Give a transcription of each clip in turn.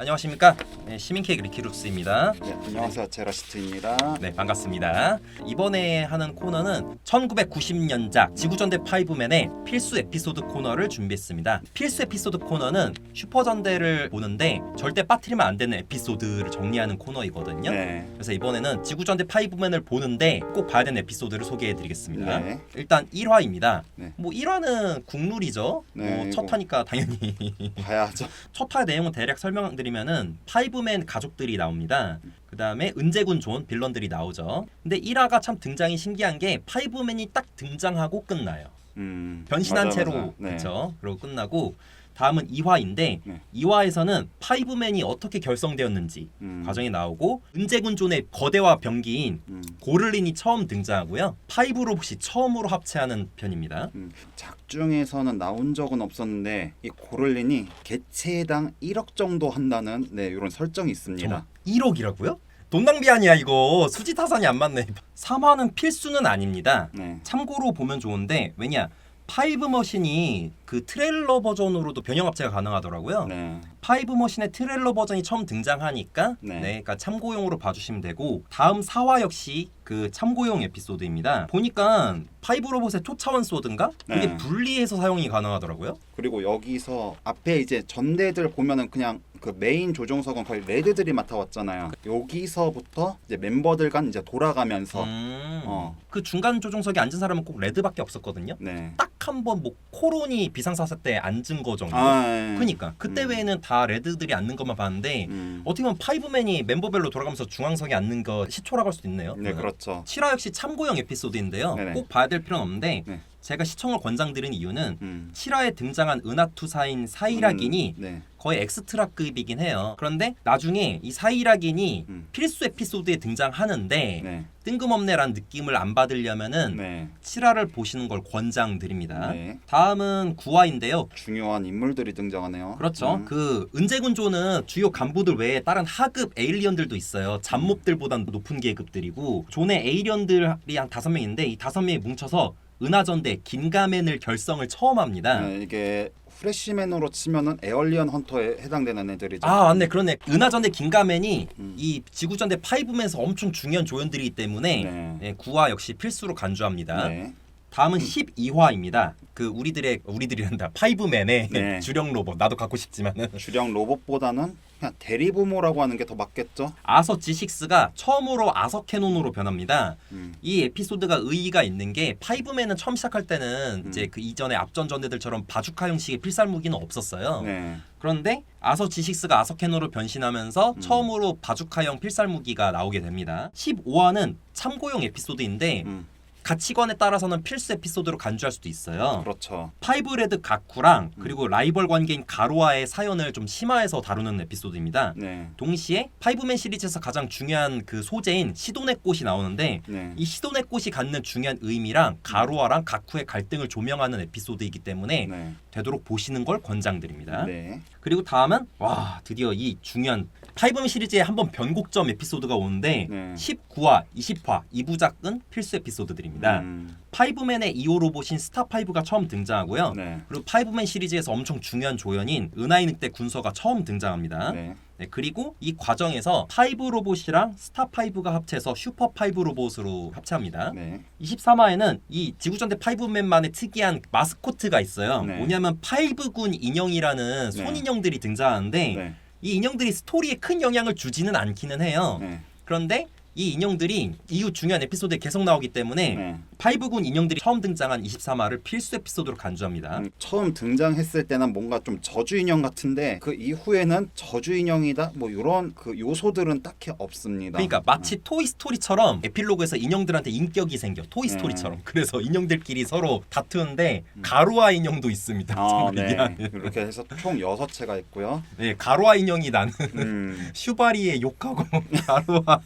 안녕하십니까? 네, 시민케이크 리키룩스입니다. 네, 안녕하세요. 제라시트입니다. 네 반갑습니다. 이번에 하는 코너는 1990년작 지구전대 파이브맨의 필수 에피소드 코너를 준비했습니다. 필수 에피소드 코너는 슈퍼전대를 보는데 절대 빠뜨리면 안 되는 에피소드를 정리하는 코너이거든요. 네, 그래서 이번에는 지구전대 파이브맨을 보는데 꼭 봐야 되는 에피소드를 소개해드리겠습니다. 네. 일단 1화입니다. 네. 뭐 1화는 국룰이죠. 네, 뭐 이거- 첫 화니까 당연히. 봐야죠. 첫화 내용은 대략 설명드리 면은 파이브맨 가족들이 나옵니다. 그 다음에 은재군 존 빌런들이 나오죠. 근데 1화가 참 등장이 신기한 게 파이브맨이 딱 등장하고 끝나요. 음, 변신한 맞아, 채로 맞아. 네. 그렇죠. 그러고 끝나고 다음은 2화인데 네. 2화에서는 파이브맨이 어떻게 결성되었는지 음, 과정이 나오고 은재군 존의 거대화 병기인 음, 고를린이 처음 등장하고요. 파이브 로봇이 처음으로 합체하는 편입니다. 음, 작중에서는 나온 적은 없었는데 이 고를린이 개체당 1억 정도 한다는 네 이런 설정이 있습니다. 1억이라고요? 돈 낭비 아니야 이거 수지 타산이 안 맞네 3화는 필수는 아닙니다 네, 참고로 보면 좋은데 왜냐 파이브 머신이 그 트레일러 버전으로도 변형 합체가 가능하더라고요 네, 파이브 머신의 트레일러 버전이 처음 등장하니까 네. 네. 그러니까 참고용으로 봐주시면 되고 다음 4화 역시 그 참고용 에피소드입니다 보니까 파이브 로봇의 초차원 소드인가? 그게 네. 분리해서 사용이 가능하더라고요 그리고 여기서 앞에 이제 전대들 보면은 그냥 그 메인 조종석은 거의 레드들이 맡아왔잖아요. 여기서부터 이제 멤버들 간 이제 돌아가면서 음. 어. 그 중간 조종석에 앉은 사람은 꼭 레드밖에 없었거든요 네. 딱 한번 뭐 코론이 비상사태 때 앉은 거 정도. 아, 네. 그니까 그때 음. 외에는 다 레드들이 앉는 것만 봤는데 음, 어떻게 보면 파이브맨이 멤버별로 돌아가면서 중앙석에 앉는 거 시초라고 할 수도 있네요. 네, 그렇죠. 7화 역시 참고형 에피소드인데요. 네네. 꼭 봐야 될 필요는 없는데 네. 제가 시청을 권장드린 이유는 음. 7화에 등장한 은하투사인 사이라긴이 음, 네. 거의 엑스트라급이긴 해요. 그런데 나중에 이 사이라긴이 음. 필수 에피소드에 등장하는데 네. 뜬금없네란 느낌을 안 받으려면은 네. 7화를 보시는 걸 권장드립니다. 네. 다음은 9화인데요. 중요한 인물들이 등장하네요. 그렇죠. 음. 그 은재군조는 주요 간부들 외에 다른 하급 에일리언들도 있어요. 잡몹들보단 높은 계급들이고 존의 에일리언들이 한 다섯 명인데 이 다섯 명이 뭉쳐서 은하전대 긴가맨을 결성을 처음 합니다. 네, 이게 프레시맨으로 치면은 에얼리언 헌터에 해당되는 애들이죠. 아 맞네 그러네 은하전대 긴가맨이 음. 이 지구전대 파이브맨에서 엄청 중요한 조연들이기 때문에 네. 네, 9화 역시 필수로 간주합니다. 네. 다음은 12화입니다. 그 우리들의 우리들이란다 파이브맨의 네. 주력 로봇 나도 갖고 싶지만은 주력 로봇보다는 그냥 대리부모라고 하는 게 더 맞겠죠. 아서 G6가 처음으로 아서 캐논으로 변합니다. 음. 이 에피소드가 의의가 있는 게 파이브맨은 처음 시작할 때는 음. 이제 그 이전에 앞전 전대들처럼 바주카 형식의 필살 무기는 없었어요. 네. 그런데 아서 G6가 아서 캐논으로 변신하면서 음. 처음으로 바주카형 필살 무기가 나오게 됩니다. 15화는 참고용 에피소드인데 음. 가치관에 따라서는 필수 에피소드로 간주할 수도 있어요. 그렇죠. 파이브레드 가쿠랑 음. 그리고 라이벌 관계인 가로와의 사연을 좀 심화해서 다루는 에피소드입니다. 네. 동시에 파이브맨 시리즈에서 가장 중요한 그 소재인 시도네 꽃이 나오는데 네. 이 시도네 꽃이 갖는 중요한 의미랑 가로아랑 가쿠의 갈등을 조명하는 에피소드이기 때문에 네. 되도록 보시는 걸 권장드립니다. 네. 그리고 다음은 와 드디어 이 중요한 파이브맨 시리즈의 한번 변곡점 에피소드가 오는데 네. 19화, 20화, 2부작은 필수 에피소드들입니다. 음. 파이브맨의 2호 로봇인 스타5가 처음 등장하고요. 네. 그리고 파이브맨 시리즈에서 엄청 중요한 조연인 은하의 늑대 군서가 처음 등장합니다. 네. 네, 그리고 이 과정에서 파이브 로봇이랑 스타 파이브가 합쳐서 슈퍼 파이브 로봇으로 합체합니다. 네. 23화에는 이 지구전대 파이브맨만의 특이한 마스코트가 있어요. 네. 뭐냐면 파이브군 인형이라는 네. 손인형들이 등장하는데 네. 이 인형들이 스토리에 큰 영향을 주지는 않기는 해요. 네. 그런데 이 인형들이 이후 중요한 에피소드에 계속 나오기 때문에 네. 파이브군 인형들이 처음 등장한 23화를 필수 에피소드로 간주합니다. 음, 처음 등장했을 때는 뭔가 좀 저주 인형 같은데 그 이후에는 저주 인형이다 뭐 이런 그 요소들은 딱히 없습니다. 그러니까 마치 토이 스토리처럼 에필로그에서 인형들한테 인격이 생겨 토이 네. 스토리처럼 그래서 인형들끼리 서로 다투는데 가로아 인형도 있습니다. 아, 정말 네. 이렇게 해서 총 여섯 채가 있고요. 네, 가로아 인형이 나는 음. 슈바리에 욕하고 가로아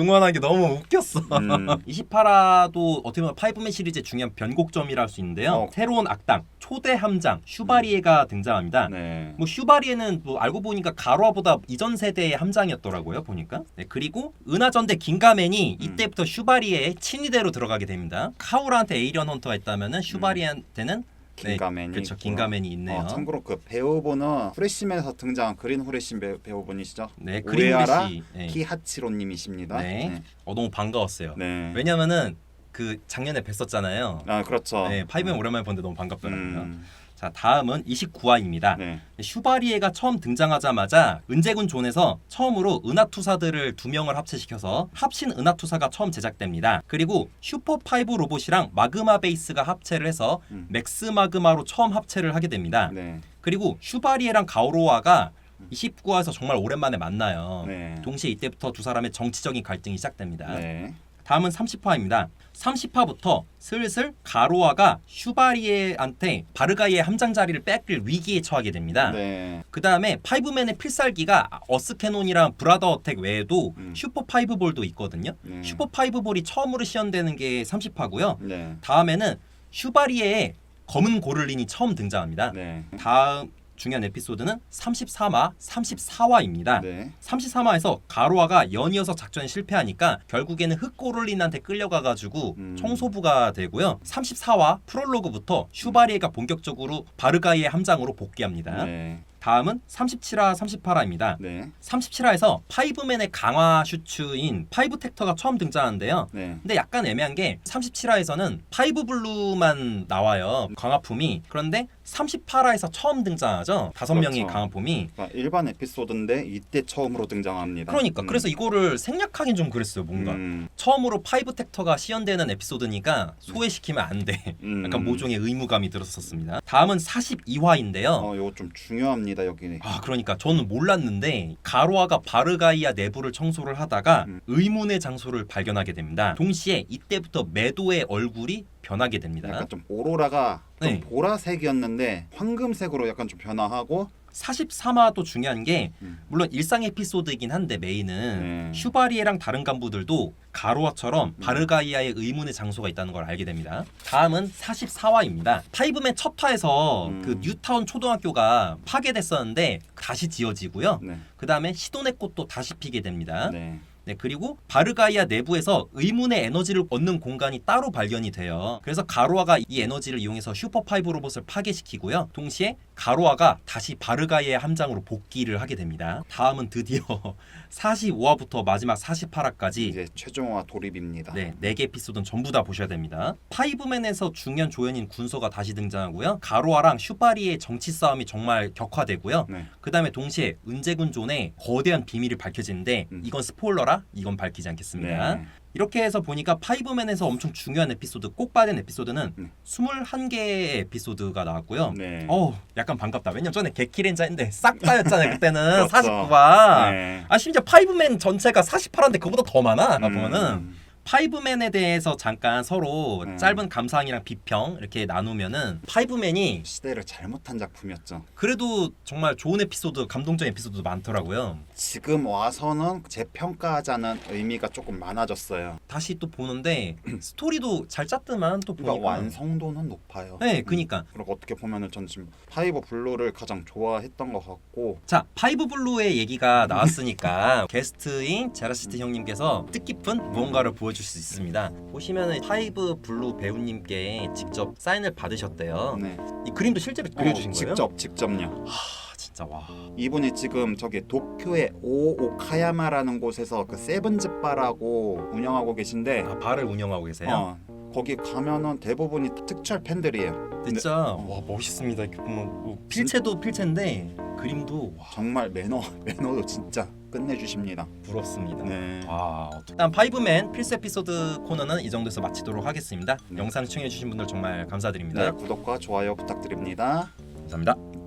응원하기 너무 웃겼어. 음. 28화도 어떻게 보면 파이브맨 시리즈의 중요한 변곡점이라 할 수 있는데요. 어. 새로운 악당 초대 함장 슈바리에가 등장합니다. 네. 뭐 슈바리에는 뭐 알고 보니까 가로아보다 이전 세대의 함장이었더라고요 보니까 네, 그리고 은하전대 긴가맨이 음. 이때부터 슈바리의 친위대로 들어가게 됩니다 카우라한테 에이리언 헌터가 있다면은 슈바리한테는 긴가맨이 그렇죠. 있고요. 긴가맨이 있네요. 어, 참고로 그 배우분은 후레쉬맨에서 등장한 그린 배우, 배우분이시죠? 네, 우에하라 그린리시. 네. 키하치로님이십니다. 네. 어 너무 반가웠어요. 네. 왜냐면은 그 작년에 뵀었잖아요. 아 그렇죠. 네, 파이브맨 오랜만에 보는데 너무 반갑더라고요. 음, 자, 다음은 29화입니다. 네. 슈바리에가 처음 등장하자마자 은재군 존에서 처음으로 은하투사들을 두 명을 합체시켜서 합신 은하투사가 처음 제작됩니다. 그리고 슈퍼 파이브 로봇이랑 마그마 베이스가 합체를 해서 음. 맥스 마그마로 처음 합체를 하게 됩니다. 네. 그리고 슈바리에랑 가오로와가 29화에서 정말 오랜만에 만나요. 네. 동시에 이때부터 두 사람의 정치적인 갈등이 시작됩니다. 네. 다음은 30화입니다. 30화부터 슬슬 가로아가 슈바리에한테 바르가이의 함장 자리를 뺏길 위기에 처하게 됩니다. 네. 그 다음에 파이브맨의 필살기가 어스캐논이랑 브라더 어택 외에도 음. 슈퍼 파이브볼도 있거든요. 네. 슈퍼 파이브볼이 처음으로 시연되는 게 30화고요. 네. 다음에는 슈바리에의 검은 고를린이 처음 등장합니다. 네. 다음 중요한 에피소드는 33화, 34화입니다. 네. 33화에서 가로아가 연이어서 작전에 실패하니까 결국에는 흑고를린한테 끌려가가지고 음. 청소부가 되고요. 34화 프롤로그부터 슈바리에가 본격적으로 바르가이의 함장으로 복귀합니다. 네. 다음은 37화, 38화입니다. 네. 37화에서 파이브맨의 강화 슈츠인 파이브 텍터가 처음 등장하는데요. 네. 근데 약간 애매한 게 37화에서는 파이브 블루만 나와요. 강화품이. 그런데 38화에서 처음 등장하죠. 다섯 명의 그렇죠. 강화품이. 그러니까 일반 에피소드인데 이때 처음으로 등장합니다. 그러니까 음. 그래서 이거를 생략하긴 좀 그랬어요 뭔가 음. 처음으로 파이브 텍터가 시연되는 에피소드니까 소외시키면 안 돼 음. 약간 모종의 의무감이 들었었습니다 다음은 42화인데요 어, 요거 좀 중요합니다 여기. 아 그러니까 저는 몰랐는데 가로아가 바르가이아 내부를 청소를 하다가 음. 의문의 장소를 발견하게 됩니다 동시에 이때부터 매도의 얼굴이 변하게 됩니다 약간 좀 오로라가 좀 네. 보라색이었는데 황금색으로 약간 좀 변화하고 43화도 중요한 게 음. 물론 일상 에피소드이긴 한데 메인은 네. 슈바리에랑 다른 간부들도 가로아처럼 음. 바르가이아의 의문의 장소가 있다는 걸 알게 됩니다. 다음은 44화입니다. 파이브맨 첫 화에서 음. 그 뉴타운 초등학교가 파괴됐었는데 다시 지어지고요. 네. 그 다음에 시도네 꽃도 다시 피게 됩니다. 네. 네, 그리고 바르가이아 내부에서 의문의 에너지를 얻는 공간이 따로 발견이 돼요. 그래서 가로아가 이 에너지를 이용해서 슈퍼파이브 로봇을 파괴시키고요. 동시에 가로아가 다시 바르가이아의 함장으로 복귀를 하게 됩니다. 다음은 드디어 45화부터 마지막 48화까지 이제 최종화 돌입입니다. 네, 4개 에피소드는 전부 다 보셔야 됩니다. 파이브맨에서 중요한 조연인 군서가 다시 등장하고요. 가로아랑 슈바리의 정치 싸움이 정말 격화되고요. 네. 그 다음에 동시에 은재군 존의 거대한 비밀이 밝혀지는데 음. 이건 스포일러라 이건 밝히지 않겠습니다. 네. 이렇게 해서 보니까 파이브맨에서 엄청 중요한 에피소드 꼭 봐야 되는 에피소드는 음. 21개의 에피소드가 나왔고요. 네. 어우 약간 반갑다. 왜냐면 전에 개키렌자인데 싹 다였잖아요. 그때는 그렇죠. 49화. 네. 아 심지어 파이브맨 전체가 48화인데 그보다 더 많아. 나 음. 보면은 파이브맨에 대해서 잠깐 서로 음. 짧은 감상이랑 비평 이렇게 나누면은 파이브맨이 시대를 잘못한 작품이었죠. 그래도 정말 좋은 에피소드, 감동적인 에피소드도 많더라고요. 지금 와서는 재평가하자는 의미가 조금 많아졌어요. 다시 또 보는데 스토리도 잘 짰더만 또 그러니까 보니까 완성도는 높아요. 네, 음. 그니까 그리고 어떻게 보면은 전 지금 파이버 블루를 가장 좋아했던 것 같고 자 파이브 블루의 얘기가 나왔으니까 게스트인 제라시트 형님께서 뜻깊은 무언가를 보여 줄수 있습니다. 보시면은 파이브 블루 배우님께 직접 사인을 받으셨대요. 네. 이 그림도 실제로 그려주신 어, 거예요? 직접 직접요. 아 진짜 와. 이분이 지금 저기 도쿄의 오오카야마라는 곳에서 그 세븐즈 바라고 운영하고 계신데 아 바를 운영하고 계세요? 어, 거기 가면은 대부분이 특철 팬들이에요. 진짜 어. 와 멋있습니다. 이렇게 보면 뭐 필체도 필체인데 그림도 와 정말 매너 매너도 진짜 끝내주십니다. 부럽습니다. 네. 와. 일단 파이브맨 필수 에피소드 코너는 이 정도에서 마치도록 하겠습니다. 네. 영상 시청해주신 분들 정말 감사드립니다. 네, 구독과 좋아요 부탁드립니다. 감사합니다.